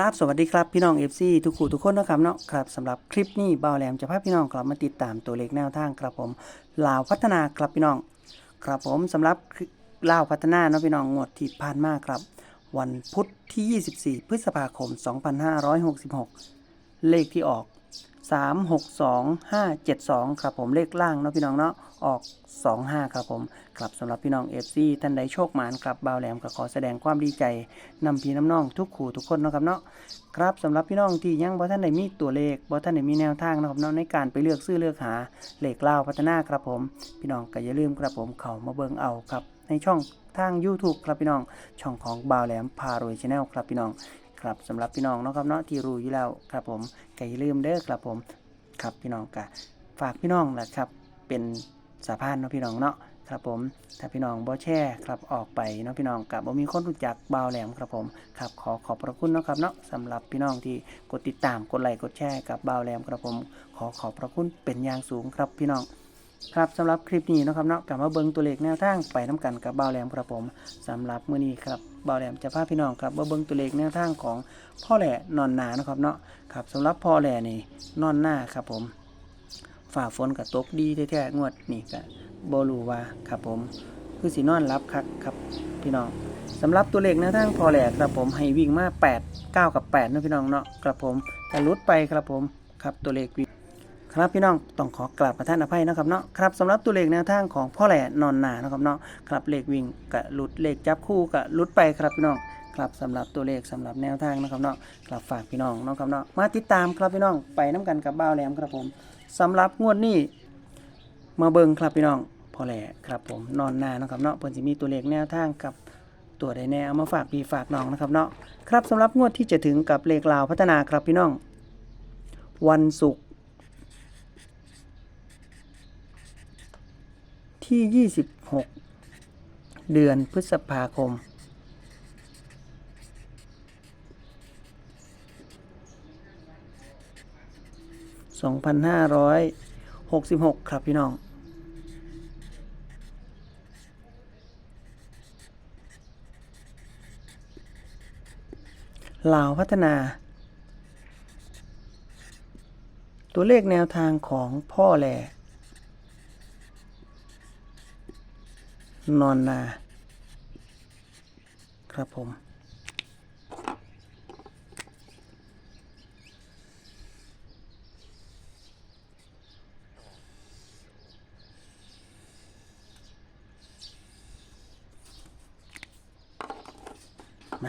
ครับสวัสดีครับพี่น้อง FC ทุกคู่ทุกคนนะครับเนาะครับสำหรับคลิปนี้บ่าวแหลมจะพาพี่น้องกลับมาติดตามตัวเลขแนวทางครับผมลาวพัฒนาครับพี่น้อง ครับผมสำหรับลาวพัฒนาเนาะพี่น้องงวดที่ผ่านมาครับ วันพุธที่ 24 พฤษภาคม 2566 เลขที่ออก 362572 ครับผมเลขล่างเนาะพี่น้องเนาะออก 25 ครับผมครับสำหรับพี่น้อง FC ท่านใดโชคหมานครับบ่าวแหลมก็ขอแสดงความดีใจนำพี่น้ำน้องทุกขู่ทุกคนเนาะครับเนาะครับสำหรับพี่น้องที่ยังบ่ท่านใดมีตัวเลขบ่ท่านใดมีแนวทางนะครับเนาะในการไปเลือกซื้อเลือกหาเลขล่าพัฒนาครับผม พี่น้องก็อย่าลืมครับผมเข้ามาเบิ่งเอาครับในช่องทาง YouTube ครับพี่น้อง ช่องของบ่าวแหลมพารวยชาแนลครับพี่น้อง ครับสำหรับพี่น้องเนาะครับเนาะที่รู้อยู่แล้วครับผมก็อย่าลืมเด้อครับผมครับพี่น้องก็ฝากพี่น้องนะครับเป็นสาพานเนาะพี่น้องเนาะครับผมถ้าพี่น้องบ่แช่ครับออกไปเนาะพี่น้องกับบ่มีคนรู้จักบ่าวแหลมครับผมครับขอขอบพระคุณเนาะครับเนาะสำหรับพี่น้องที่กดติดตามกดไลค์กดแชร์กับบ่าวแหลมครับผม ขอขอบพระคุณเป็นอย่างสูงครับพี่น้อง ครับสำหรับคลิปนี้นะครับเนาะกลับมาเบิ่งตัวเลขแนวทางไปน้กันกับบ่าวแหลมครับผมสำหรับมื้อนี้ครับบ่าวแหลมจะพาพี่น้องครับมาเบิ่งตัวเลขแนวทางของพ่อแหล่นอนนานะครับเนาะครับสำหรับพ่อแหล่นี่นอนหน้าครับผมฝ่าฝนกับตกดีแท้ๆงวดนี่ก็บ่รู้ว่าครับผม คือสินอนรับคักครับพี่น้องสำหรับตัวเลขแนวทางพ่อแหล่ครับผมให้วิ่งมา8 9 กับ8นะพี่น้องเนาะครับผมแต่ลุดไปครับผมครับตัวเลขวิ่ง ครับพี่น้องต้องขอกราบประท่านอภัยนะครับเนาะครับสำหรับตัวเลขแนวทางของพ่อแหล่นอนหนานะครับเนาะครับเลขวิ่งกะหลุดเลขจับคู่กะหลุดไปครับพี่น้องครับสำหรับตัวเลขสำหรับแนวทางนะครับเนาะครับฝากพี่น้องเนาะครับเนาะมาติดตามครับพี่น้องไปน้กันกับบ้าวแหลมครับผมสำหรับงวดนี้มาเบิงครับพี่น้องพ่อแหล่ครับผมนอนหนานะครับเนาะเพิ่นสิมีตัวเลขแนวทางกับตัวใดแน่เอามาฝากพี่ฝากน้องนะครับเนาะครับสำหรับงวดที่จะถึงกับเลขลาวพัฒนาครับพี่น้อง วันศุกร์ ที่ 26 เดือนพฤษภาคม 2566 ครับพี่น้อง ลาวพัฒนา ตัวเลขแนวทางของพ่อแหล่ นอนนา ครับผม ม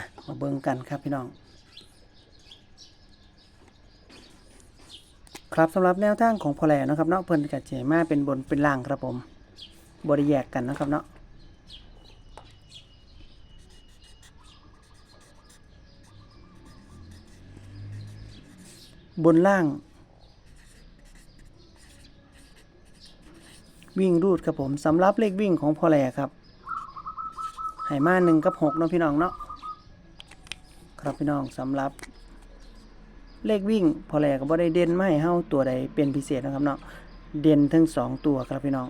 า มาเบิ่งกันครับพี่น้องครับสำหรับแนวทางของพอแหลนะครับเนาะเพิ่นกัดเจมาเป็นบนเป็นล่างครับผมบริแยกกันนะครับเนาะ บนล่าง วิ่งรูดครับผมสำหรับเลขวิ่งของพอแหลครับไห่มาหนึ่งกับหกเนาะพี่น้องเนาะครับพี่น้องสำหรับเลขวิ่ง พอแหลก็บ่ได้เด่นไม่ให้เฮาตัวใดเป็นพิเศษนะครับเนาะเด่นทั้งสองตัวครับพี่น้อง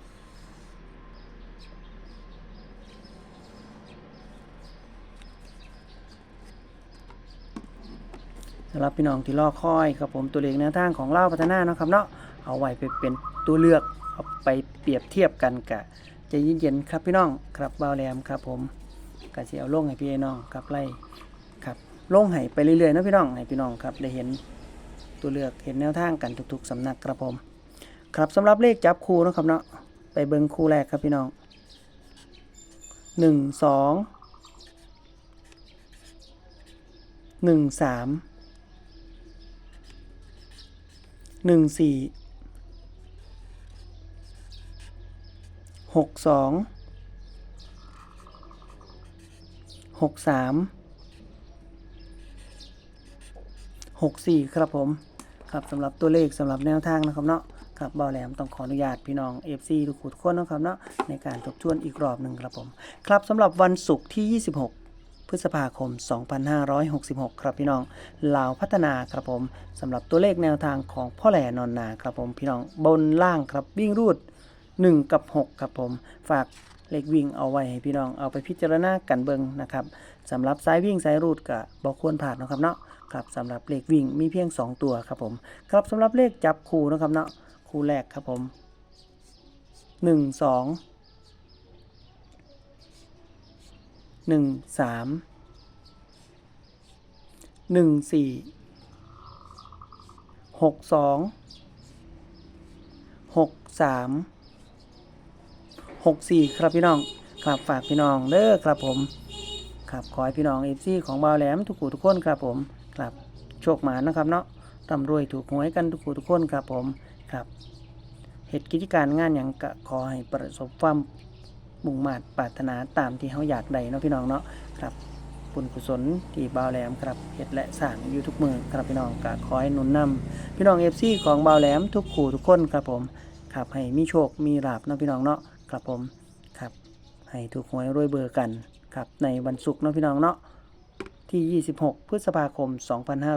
ำหรับพี่น้องที่รอคอยครับผมตัวเลขแนวทางของเล่าพัฒนาเนาะครับเนาะเอาไว้ไปเป็นตัวเลือกเอาไปเปรียบเทียบกันกับใจเย็นๆครับพี่น้องครับบ่าวแหลมครับผมกะสิเอาลงให้พี่น้องครับไล่ครับลงให้ไปเรื่อยๆเนาะพี่น้องให้พี่น้องครับได้เห็นตัวเลือกเห็นแนวทางกันทุกๆสำนักครับผม ครับสำหรับเลขจับคู่เนาะครับเนาะไปเบิ่งคู่แรกครับพี่น้องหนึ่งสองหนึ่งสาม หนึ่งสี่หกสองหกสามหกสี่ครับผม ครับสำหรับตัวเลขสำหรับแนวทางนะครับเนาะครับเบาแหลมต้องขออนุญาตพี่น้อง FC ทุกคนนะครับเนาะในการทบทวนอีกรอบหนึ่งครับผม ครับสำหรับวันศุกร์ที่ 26 พฤษภาคม 2566 ครับพี่น้องลาวพัฒนาครับผมสำหรับตัวเลขแนวทางของพ่อแหล่นอนนาครับผมพี่น้องบนล่างครับวิ่งรูด 1 กับ 6 ครับผมฝากเลขวิ่งเอาไว้ให้พี่น้องเอาไปพิจารณากันเบิงนะครับสำหรับสายวิ่งสายรูดกับบอควรผ่านนะครับเนาะครับสำหรับเลขวิ่งมีเพียง 2 ตัวครับผมครับสำหรับเลขจับคู่นะครับเนาะคู่แรกครับผม 1 2 1 3 1 4 6 2 6 3 6 4ครับพี่น้องครับฝากพี่น้องเด้อครับผมครับขอให้พี่น้องเอฟซีของบาวแหลมทุกผู้ทุกคนครับผมครับโชคหมานะครับเนาะร่ำรวยถูกหวยกันทุกผู้ทุกคนครับผมครับเหตุกิจการงานอย่างกะขอให้ประสบความ มุ่งมา่ปรารถนาตามที่เขาอยากได้เนาะพี่น้องเนาะครับบุญกุศลที่บ่าวแหลมครับเฮ็ดและสร้างอยู่ทุกมือครับพี่น้องกะขอให้หนุนนำพี่น้องเอฟซีของบ่าวแหลมทุกผู้ทุกคนครับผมครับให้มีโชคมีลาบเนาะพี่น้องเนาะครับผมครับให้ถูกหวยรวยเบอร์กันครับในวันศุกร์เนาะพี่น้องเนาะที่ 26 พฤษภาคม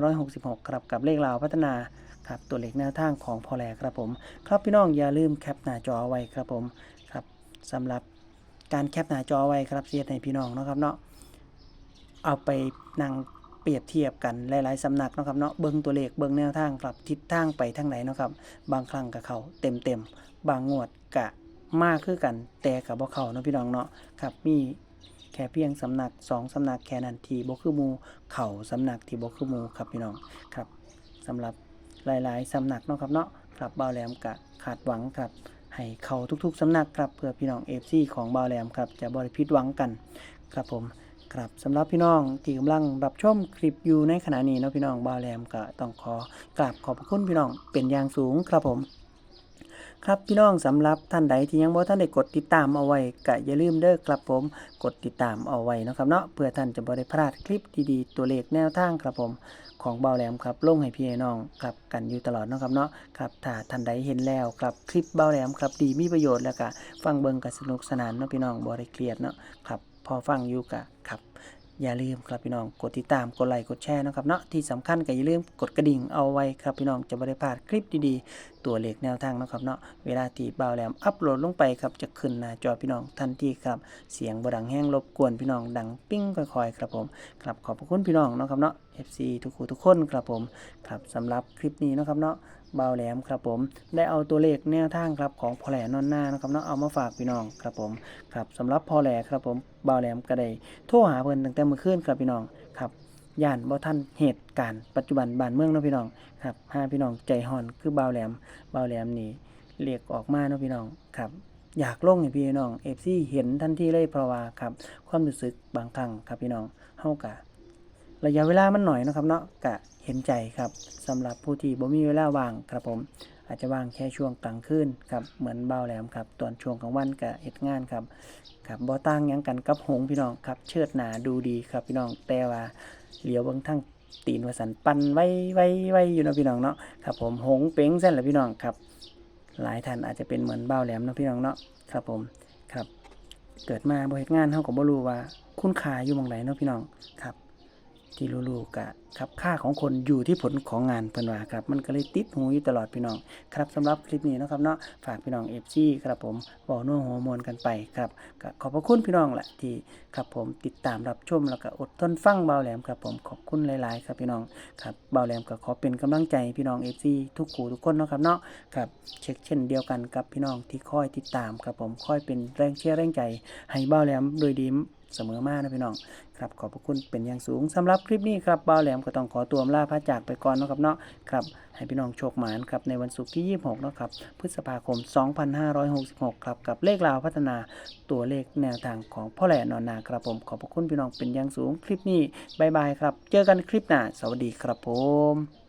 2566 ครับกับเลขราวพัฒนาครับตัวเลขแนวทางของพอแลครับผม ครับพี่น้องอย่าลืมแคปหน้าจอไว้ครับผมครับสำหรับ การแคปหน้าจอไว้ครับเสียให้พี่น้องเนาะครับเนาะเอาไปนั่งเปรียบเทียบกันหลายๆสำนักนาะครับเนาะเบิ่งตัวเลขเบิ่งแนวทางครับทิศทางไปทางไหนเนาะครับบางครั้งกับเขาเต็มเต็มๆบางงวดกะมากคือกันแต่กับบ่เขาเนาะพี่น้องเนาะครับมีแค่เพียงสำนักสองสำนักแค่นั้นทีบ่คือมูเข่าสำนักที่บ่คือมูครับพี่น้องครับสำหรับหลาย ๆสำนักเนาะครับเนาะครับเบาแหลมกะขาดหวังครับ ให้เขาทุกๆสำนักครับเพื่อพี่น้องเอฟซีของบาวแหลมครับจะบ่ได้ผิดหวังกันครับผมครับสำหรับพี่น้องที่กำลังรับชมคลิปอยู่ในขณะนี้นะพี่น้องบาวแหลมก็ต้องขอกราบขอบพระคุณพี่น้องเป็นอย่างสูงครับผม ครับพี่น้องสำหรับท่านใดที่ยังบ่ท่านได้กดติดตามเอาไว้ก็อย่าลืมเด้อครับผมกดติดตามเอาไว้นะครับเนาะเพื่อท่านจะบ่ได้พลาดคลิปดีๆ ตัวเลขแนวทางครับผมของเบาแหลมครับลงให้พี่น้องครับกันอยู่ตลอดนะครับเนาะครับถ้าท่านใดเห็นแล้วครับคลิปเบาแหลมครับดีมีประโยชน์แล้วก็ฟังเบิ่งก็สนุกสนานเนาะพี่น้องบ่ได้เครียดเนาะครับพอฟังอยู่ก็ครับ อย่าลืมครับพี่น้องกดติดตามกดไลค์กดแชร์นะครับเนาะที่สำคัญก็อย่าลืมกดกระดิ่งเอาไว้ครับพี่น้องจะไม่ได้พลาดคลิปดีๆ ตัวเลขแนวทางนะครับเนาะเวลาที่เบ่าแหลมอัปโหลดลงไปครับจะขึ้นหน้าจอพี่น้องทันทีครับเสียงบดังแห้งรบกวนพี่น้องดังปิ้งค่อยๆครับผมครับขอบพระคุณพี่น้องนะครับเนาะ FC ทุกคู่ทุกคนครับผมครับสำหรับคลิปนี้นะครับเนาะเบาแหลมครับผมได้เอาตัวเลขแนวทางครับของพอแหลนอนหน้านะครับเนาะเอามาฝากพี่น้องครับผมครับสำหรับพอแหลครับผมเบาแหลมก็ได้โทรหาเพิ่นตั้งแต่เมื่อคืนครับพี่น้องครับย่านบ่ทันเหตุการณ์ปัจจุบันบ้านเมืองเนาะพี่น้องครับหาพี่น้องใจห่อนคือเบาแหลมเบาแหลมนี่เรียกออกมาเนาะพี่น้องครับอยากลงให้พี่น้อง FC เห็นทันทีเลยเพราะว่าครับความรู้สึกบางครั้งครับพี่น้องเฮากะ ระยะเวลามันหน่อยนะครับเนาะกะเห็นใจครับสำหรับผู้ที่บ่มีเวลาว่างครับผม อาจจะว่างแค่ช่วงกลางคืนครับเหมือนเบ่าแหลมครับตอนช่วงกลางวันกะเฮ็ดงานครับครับบ่ต่างยังกันกับหงพี่น้องครับเชิดหนาดูดีครับพี่น้องแต่ว่าเหลียวเบิ่งทั้งตีนวสันปันไว้ไว้ไว้อยู่เนาะพี่น้องเนาะครับผมหงเป้งเส้นแหละพี่น้องครับ หลายท่านอาจจะเป็นเหมือนเบ้าแหลมเนาะพี่น้องเนาะครับผมครับ เกิดมาบ่เฮ็ดงานเฮาก็บ่รู้ว่า คุณค่าอยู่มองไหนเนาะพี่น้องครับ ที่รู้ๆกะครับค่าของคนอยู่ที่ผลของงานเพิ่นว่าครับ มันก็เลยติดหูอยู่ตลอดพี่น้องครับสำหรับคลิปนี้นะครับเนาะฝากพี่น้อง FC ครับผมบอกนัวหัวมวลกันไปครับก็ขอบพระคุณพี่น้องแหละที่ครับผมติดตามรับชมแล้วก็อดทนฟังเบาแหลมครับผมขอบคุณหลายๆ ครับพี่น้องครับเบาแหลมก็ขอเป็นกำลังใจพี่น้อง FC ทุกคู่ทุกคนนะครับเนาะครับเช็คเช่นเดียวกันกับพี่น้องที่คอยติดตามครับผมคอยเป็นแรงเชียร์แรงใจ ให้เบาแหลมโดยดีเสมอมานะพี่น้อง ครับขอบพระคุณเป็นอย่างสูงสำหรับคลิปนี้ครับบ่าวแหลมก็ต้องขอตัวลาพระจากไปก่อนนะครับเนาะครับให้พี่น้องโชคหมานครับในวันศุกร์ที่ 26เนาะครับพฤษภาคม 2566ครับกับเลขราวพัฒนาตัวเลขแนวทางของพ่อแหล่นอนนาครับผมขอบพระคุณพี่น้องเป็นอย่างสูงคลิปนี้บายบายครับ เจอกันคลิปหน้าสวัสดีครับผม